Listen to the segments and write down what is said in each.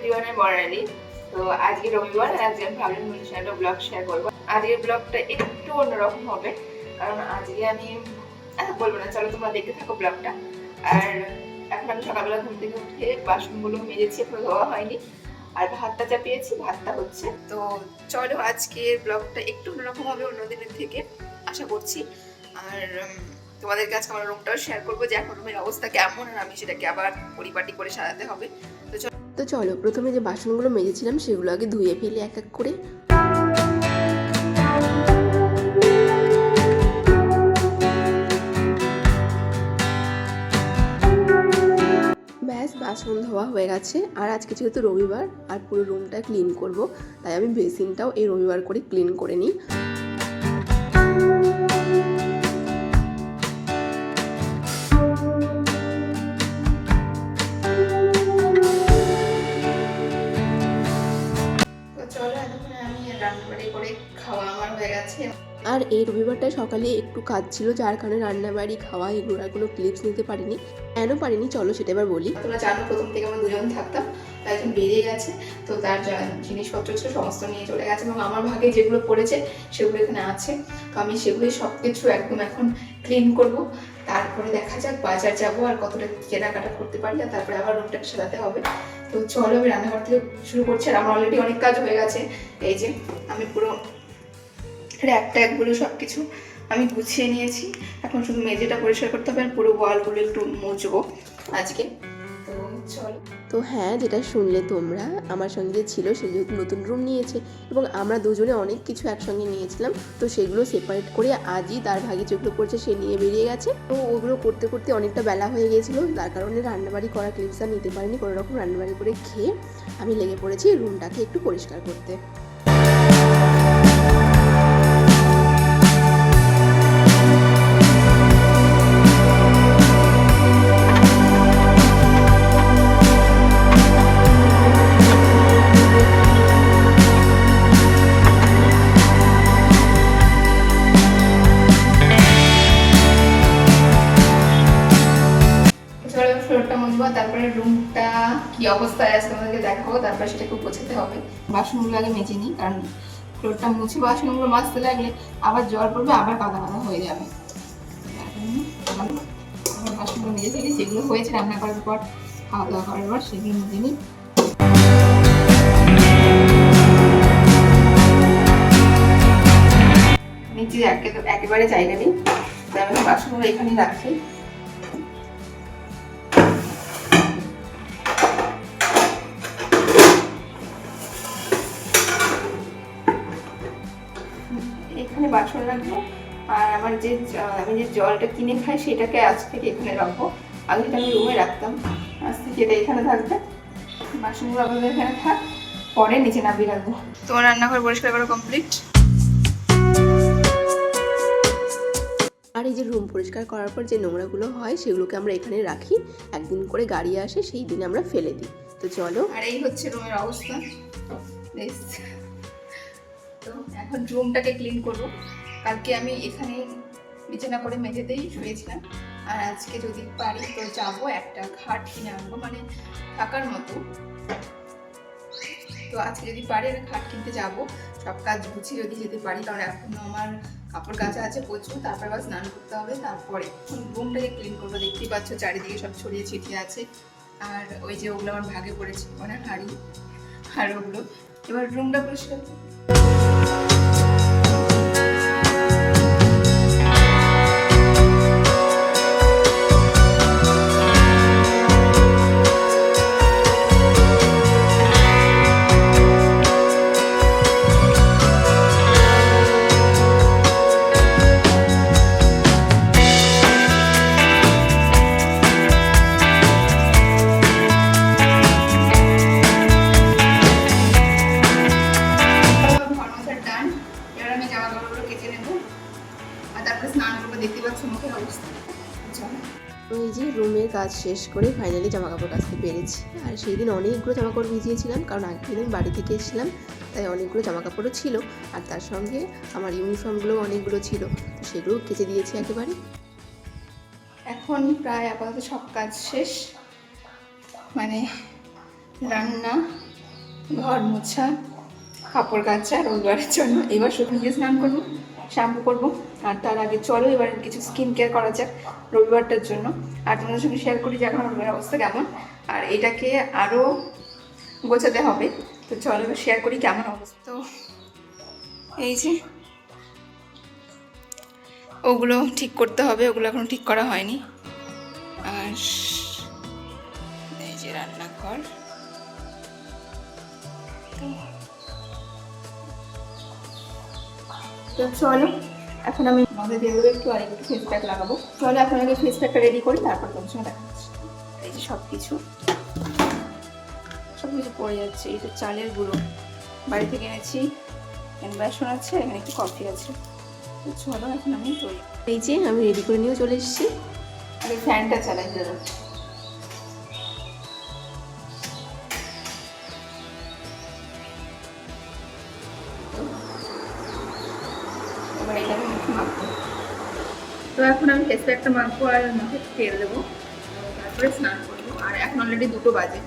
এভরিওয়ানের morally তো আজকে রবিবার আজকে আমি ভাবলাম তোমাদের একটা ব্লগ শেয়ার করব। আজকের ব্লগটা একটু অন্যরকম হবে কারণ আজকে আমি বলব না চলো তোমরা দেখতে থাকো ব্লগটা আর এখন আমি সকালবেলা ঘুম থেকে উঠে বাসনগুলো মেজেছি এখনও ধোয়া হয়নি। আর ভাতটা চাপিয়েছি ভাতটা হচ্ছে। তো চলো আজকের ব্লগটা একটু অন্যরকম হবে অন্য দিনের থেকে আশা করছি। আর উম, তোমাদেরকে আজকে আমার রুমটাও শেয়ার করব যে এখন রুমের অবস্থা কেমন আর আমি সেটাকে আবার পরিপাটি করে সাজাতে হবে। তো চলো, প্রথমে যে বাসনগুলো মেজেছিলাম সেগুলো আগে ধুয়ে ফেলে এক এক করে। ব্যাস, বাসন ধোয়া হয়ে গেছে। আর আজকে যেহেতু রবিবার, আর পুরো রুমটা ক্লিন করব, তাই আমি বেসিনটাও এই রবিবার করে ক্লিন করে নিই। রান্নাবাড়ি করে খাওয়া আমার হয়ে গেছে। আর এই রবিবারটায় সকালে একটু কাজ ছিল যার কারণে রান্নাবাড়ি খাওয়া এগুলোর আর কোনো ক্লিপস নিতে পারিনি। কেন পারিনি? চলো সেটা এবার বলি। তোমরা জানো প্রথম থেকে আমরা দুজন থাকতাম তাই একজন বেরিয়ে গেছে তো তার যা জিনিসপত্র ছিল সমস্ত নিয়ে চলে গেছে এবং আমার ভাগে যেগুলো পড়েছে সেগুলো এখানে আছে। তো আমি সেগুলোই সব কিছু একদম এখন ক্লিন করব। তারপরে দেখা যাক, বাজার যাব আর কতটা কেনাকাটা করতে পারি আর তারপরে আবার রুমটাকে সাজাতে হবে। তো চলো, আমি রান্নাঘর থেকে শুরু করছি আর আমার অলরেডি অনেক কাজ হয়ে গেছে। এই যে, আমি পুরো র্যাক ট্যাকগুলো সব কিছু আমি গুছিয়ে নিয়েছি। এখন শুধু মেঝেটা পরিষ্কার করতে হবে আর পুরো ওয়ালগুলো একটু মুছবো আজকে। তো হ্যাঁ যেটা শুনলে তোমরা, আমার সঙ্গে ছিল সে যেহেতু নতুন রুম নিয়েছে এবং আমরা দুজনে অনেক কিছু একসঙ্গে নিয়েছিলাম, তো সেগুলো সেপারেট করে আজই তার ভাগে যেগুলো করছে সে নিয়ে বেরিয়ে গেছে। তো ওগুলো করতে করতে অনেকটা বেলা হয়ে গিয়েছিল তার কারণে রান্নাবাড়ি করা ক্লিপস আর নিতে পারিনি, কোনো রকম রান্নাবাড়ি করে খেয়ে আমি লেগে পড়েছি রুমটাকে একটু পরিষ্কার করতে। ফ্লোরটা মুছবো, তারপরে রুমটা কি অবস্থায় আছে তোমাদেরকে দেখাবো, তারপরে সেটাকে গোছাতে হবে। বাসনগুলো আগে মেজে নিই, কারণ ফ্লোরটা মুছে বাসনগুলো মাজতে লাগলে আবার জল পড়বে, আবার কাদা কাদা হয়ে যাবে। বাসনগুলো মেজে ফেলি, যেগুলো হয়েছে রান্না করার পর খাওয়া দাওয়া করার পর, সেগুলো মেজে নিই। নিচে একে- একেবারে জায়গা নেই, তাই আমি বাসনগুলো এখানেই রাখি। বাসন রাখব। আর আমার যে আমি যে জলটা কিনে খাই সেটাকে আজ থেকে এখানে রাখব। আগে যেটা আমি রুমে রাখতাম। আজ থেকে এটা এখানে থাকবে। বাসনগুলো আপাতত এখানে থাক। পরে নিচে নামিয়ে রাখব। তোমার রান্নাঘর পরিষ্কার করা কমপ্লিট আর এই যে রুম পরিষ্কার করার পর যে নোংরাগুলো হয় সেগুলোকে আমরা এখানে রাখি। একদিন করে গাড়ি আসে সেই দিন আমরা ফেলে দিই। তো চলো। আর এই হচ্ছে রুমের অবস্থা। তো এখন রুমটাকে ক্লিন করব। কালকে আমি এখানে বিছানা করে মেঝেতেই শুয়েছিলাম। আর আজকে যদি পারি তো যাব একটা খাট কিনে আনব মানে থাকার মতো। তো আজকে যদি পারি একটা খাট কিনতে যাব। সব কাজ গুছিয়ে যদি যেতে পারি, কারণ এখনও আমার কাপড় কাচা আছে প্রচুর, তারপর আবার স্নান করতে হবে, তারপরে রুমটাকে ক্লিন করব। দেখতেই পাচ্ছ চারিদিকে সব ছড়িয়ে ছিটিয়ে আছে। আর ওই যে ওগুলো আমার ভাগে পড়েছে মানে হাড়ি আর ওগুলো। এবার রুমটা পরিষ্কার জামা কাপড়গুলো কেটে নেব। আর তারপরে স্নান করব দেখতে পাচ্ছ মুখের অবস্থা। তো এই যে রুমের কাজ শেষ করে ফাইনালি জামা কাপড় কাচতে পেরেছি। আর সেই দিন অনেকগুলো জামা কাপড় ভিজিয়েছিলাম কারণ আগের দিন বাড়ি থেকে এসেছিলাম তাই অনেকগুলো জামা কাপড়ও ছিল। আর তার সঙ্গে আমার ইউনিফর্মগুলো অনেকগুলো ছিল তো সেগুলো কেচে দিয়েছি একেবারে। এখন প্রায় আপাতত সব কাজ শেষ। মানে রান্না ঘর মোছা কাপড় কাচা রবিবারের জন্য। এবার শুধু গিয়ে স্নান করব, শ্যাম্পু করব, আর তার আগে চলো এবার কিছু স্কিন কেয়ার করা যাক রবিবারটার জন্য। আর তোমাদের সঙ্গে শেয়ার করি যে এখন রবিবার অবস্থা কেমন। আর এটাকে আরও গোছাতে হবে। তো চলো এবার শেয়ার করি কেমন অবস্থা। তো এই যে ওগুলো ঠিক করতে হবে, ওগুলো এখনও ঠিক করা হয়নি। আর এই যে রান্নাঘর। তো চলো, এখন আমি মাথায় দিয়ে দেবো একটু আর একটু ফেস প্যাক লাগাবো। চলো, এখন আগে ফেস প্যাকটা রেডি করি, তারপর তোমার সঙ্গে দেখা এই যে সব কিছু সব কিছু পড়ে যাচ্ছে, এই যে চালের গুঁড়ো। বাড়ি থেকে এনেছি এখানে বেসন আছে, এখানে একটু কফি আছে। তো চলো, এখন আমি তৈরি। এই যে, আমি রেডি করে নিয়েও চলে এসেছি। আগে ফ্যানটা চালাই, দাদা। তো এখন আমি ফেস প্যাকটা মাখবো আর মুখে তেল দেবো। তারপরে স্নান করব। আর এখন অলরেডি দুটো বাজে।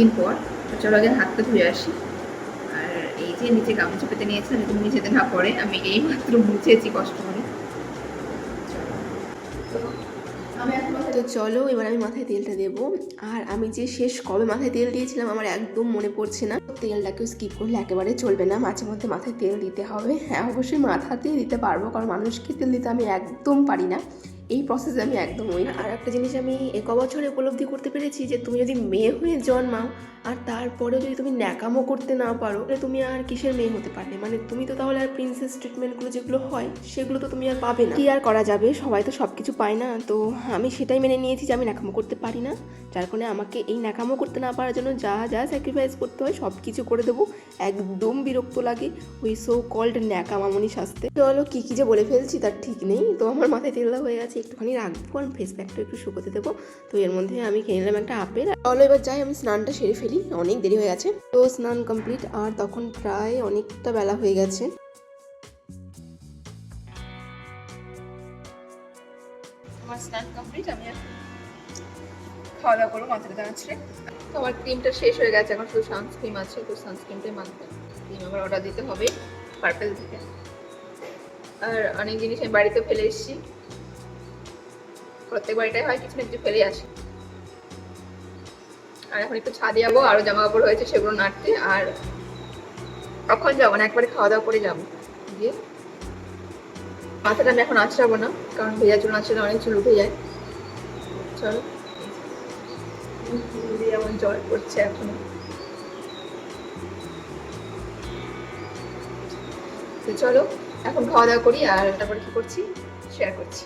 দিন পর চলো আগে হাতটা ধুয়ে আসি। আর এই যে নিচে গামছা পেতে নিয়েছে, আমি তুমি নিচেতে না পড়ে আমি এই মাত্র মুছেছি কষ্ট করে। তো চলো, এবার আমি মাথায় তেলটা দেবো। আর আমি যে শেষ কবে মাথায় তেল দিয়েছিলাম, আমার একদম মনে পড়ছে না। তেলটাকেও স্কিপ করলে একেবারে চলবে না, মাঝে মধ্যে মাথায় তেল দিতে হবে। হ্যাঁ অবশ্যই মাথাতেই দিতে পারব, কারণ মানুষকে তেল দিতে আমি একদম পারি না। এই প্রসেসে আমি একদম ওই আর একটা জিনিস আমি এক বছরে উপলব্ধি করতে পেরেছি যে তুমি যদি মেয়ে হয়ে জন্মাও, আর তারপরেও যদি তুমি ন্যাকামো করতে না পারো, তাহলে তুমি আর কিসের মেয়ে হতে পারবে? মানে তুমি তো তাহলে আর প্রিন্সেস ট্রিটমেন্টগুলো যেগুলো হয়, সেগুলো তো তুমি আর পাবে না। কি আর করা যাবে? সবাই তো সব কিছু পায় না। তো আমি সেটাই মেনে নিয়েছি যে আমি ন্যাকামো করতে পারি না। যার কারণে আমাকে এই ন্যাকামো করতে না পারার জন্য যা যা স্যাক্রিফাইস করতে হয় সব কিছু করে দেবো। একদম বিরক্ত লাগে ওই সো কল্ড ন্যাকামামনি শাস্তে। চলো কী কী যে বলে ফেলছি তার ঠিক নেই। তো আমার মাথায় তেল হয়ে গেছে। একটুখানি রাখব আর ফেস প্যাকটা একটু শুকোতে দেবো। তো এর মধ্যে আমি খেয়ে নিলাম একটা আপেল। চলো এবার যাই, আমি স্নানটা সেরে ফেলি। অনেক দেরি হয়ে গেছে। তো স্নান কমপ্লিট আর তখন প্রায় অনেকটা বেলা হয়ে গেছে। স্নান কমপ্লিট আমি খাওয়া দাওয়া করব ক্রিমটা শেষ হয়ে গেছে আছে অর্ডার দিতে হবে পার্পেল থেকে আর অনেক জিনিস আমি বাড়িতে ফেলে এসেছি। প্রত্যেক বাড়িটাই হয় কিছু না কিছু ফেলে আসি আর এখন একটু ছাদে যাব আরও জামা কাপড় হয়েছে সেগুলো নাড়তে আর কখন যাব না একবারে খাওয়া দাওয়া করে যাব গিয়ে মাথাটা আমি এখন আঁচড়াবো না কারণ ভেজা চুল আঁচড়ালে অনেক চুল উঠে যায় চলো আমার জল পড়ছে এখন তো চলো এখন খাওয়া দাওয়া করি আর তারপরে কি করছি শেয়ার করছি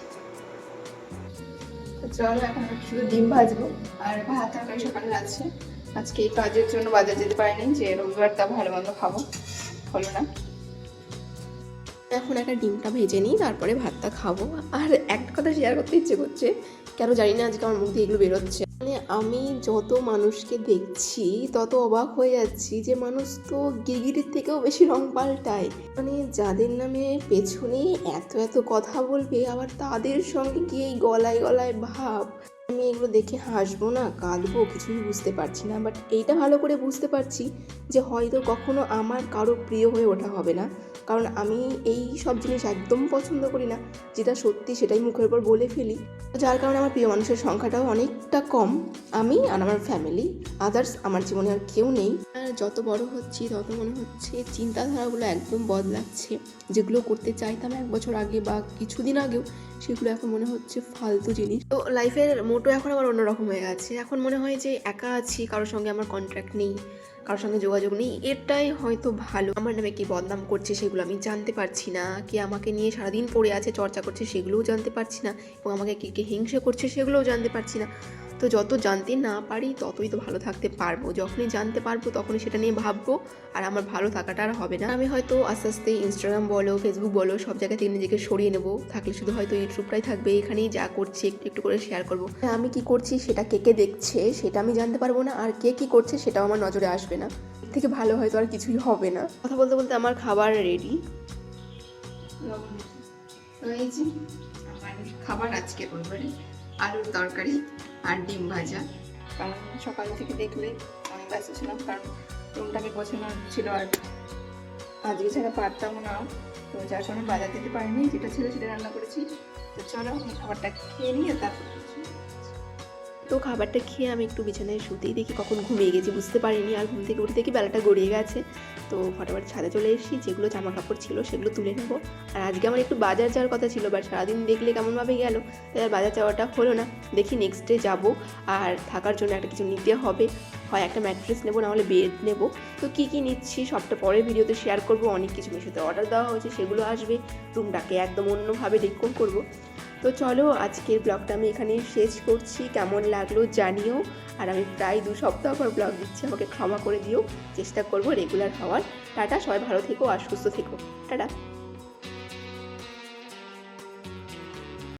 চলো, এখন শুধু ডিম ভাজবো। আর ভাত তরকারি সকালে আছে। আজকে এই কাজের জন্য বাজার যেতে পারিনি, যে রবিবার তা ভালো মন্দ খাব। হলো না। এখন একটা ডিমটা ভেজে নিই, তারপরে ভাতটা খাব। আর একটা কথা শেয়ার করতে ইচ্ছে করছে কেন জানি না, আজকে আমার মুখ দিয়ে এগুলো বেরোচ্ছে। মানে আমি যত মানুষকে দেখছি, তত অবাক হয়ে যাচ্ছি যে মানুষ তো গিরগিটির থেকেও বেশি রং পাল্টায়। মানে যাদের নামে পেছনে এত এত কথা বলবে, আবার তাদের সঙ্গে গিয়ে গলায় গলায় ভাব? আমি এগুলো দেখে হাসবো না, কাঁদবো, কিছুই বুঝতে পারছি না বাট এইটা ভালো করে বুঝতে পারছি যে হয়তো কখনো আমার কারও প্রিয় হয়ে ওঠা হবে না। কারণ আমি এই সব জিনিস একদম পছন্দ করি না, যেটা সত্যি সেটাই মুখের উপর বলে ফেলি। যার কারণে আমার প্রিয় মানুষের সংখ্যাটাও অনেকটা কম, আমি আর আমার ফ্যামিলি আদার্স আমার জীবনে আর কেউ নেই। আর যত বড় হচ্ছি, তত মনে হচ্ছে চিন্তাধারাগুলো একদম বদলাচ্ছে। যেগুলো করতে চাইতাম এক বছর আগে বা কিছুদিন আগেও সেগুলো এখন মনে হচ্ছে ফালতু জিনিস। তো লাইফের মোটো এখন আবার অন্যরকম হয়ে গেছে এখন মনে হয় যে একা আছি, কারোর সঙ্গে আমার কন্ট্রাক্ট নেই, কারোর সঙ্গে যোগাযোগ নেই এটাই হয়তো ভালো। আমার নামে কি বদনাম করছে সেগুলো আমি জানতে পারছি না। কি আমাকে নিয়ে সারাদিন পড়ে আছে, চর্চা করছে সেগুলোও জানতে পারছি না, এবং আমাকে কে কে হিংসে করছে সেগুলোও জানতে পারছি না। তো যত জানতে না পারি ততই তো ভালো থাকতে পারব। যখনই জানতে পারব তখনই সেটা নিয়ে ভাববো, আর আমার ভালো থাকাটা আর হবে না। আমি হয়তো আস্তে আস্তে ইনস্টাগ্রাম বলো ফেসবুক বলো, সব জায়গা থেকে নিজেকে সরিয়ে নেব। থাকলে শুধু হয়তো ইউটিউবটাই থাকবে। এখানেই যা করছি একটু একটু করে শেয়ার করব। আমি কি করছি সেটা কে কে দেখছে সেটা আমি জানতে পারব না। আর কে কি করছে সেটাও আমার নজরে আসবে না। থেকে ভালো হয়তো আর কিছুই হবে না। কথা বলতে বলতে আমার খাবার রেডি খাবার আজকে আলুর তরকারি। আর ডিম ভাজা। কারণ সকাল থেকে দেখলে অনেক ব্যস্ত ছিলাম, কারণ রুমটাকে পছন্দ ছিল আর আজকে ছাড়া পারতাম না। তো যার সঙ্গে বাজার দিতে পারিনি, যেটা ছিল সেটা রান্না করেছি। তো চলো, আমি খাবারটা খেয়ে নিয়ে তারপর। তো খাবারটা খেয়ে আমি একটু বিছানায় শুতেই দেখি কখন ঘুমিয়ে গেছি, বুঝতে পারিনি। আর ঘুম থেকে উঠে দেখি বেলাটা গড়িয়ে গেছে। তো ফটাফট ছাদে চলে এসেছি, যেগুলো জামা কাপড় ছিল সেগুলো তুলে নেব। আর আজকে আমার একটু বাজার যাওয়ার কথা ছিল বাট সারাদিন দেখলে কেমনভাবে গেল? তাই আর বাজার যাওয়াটা হলো না। দেখি নেক্সট ডে যাব, আর থাকার জন্য একটা কিছু নিতে হবে। হয় একটা ম্যাট্রেস নেব, না হলে বেড নেব। তো কী কী নিচ্ছি সবটা পরের ভিডিওতে শেয়ার করব। অনেক কিছু মিশোতে অর্ডার দেওয়া হয়েছে, সেগুলো আসবে। রুমটাকে একদম অন্যভাবে ডেকোর করব। তো চলো, আজকের ব্লগটা আমি এখানে শেষ করছি। কেমন লাগল জানিও। আর আমি প্রায় দু সপ্তাহ পর ব্লগ দিচ্ছি, আমাকে ক্ষমা করে দিও। চেষ্টা করব রেগুলার হওয়ার। টাটা, সবাই ভালো থেকো আর সুস্থ থেকো। টাটা।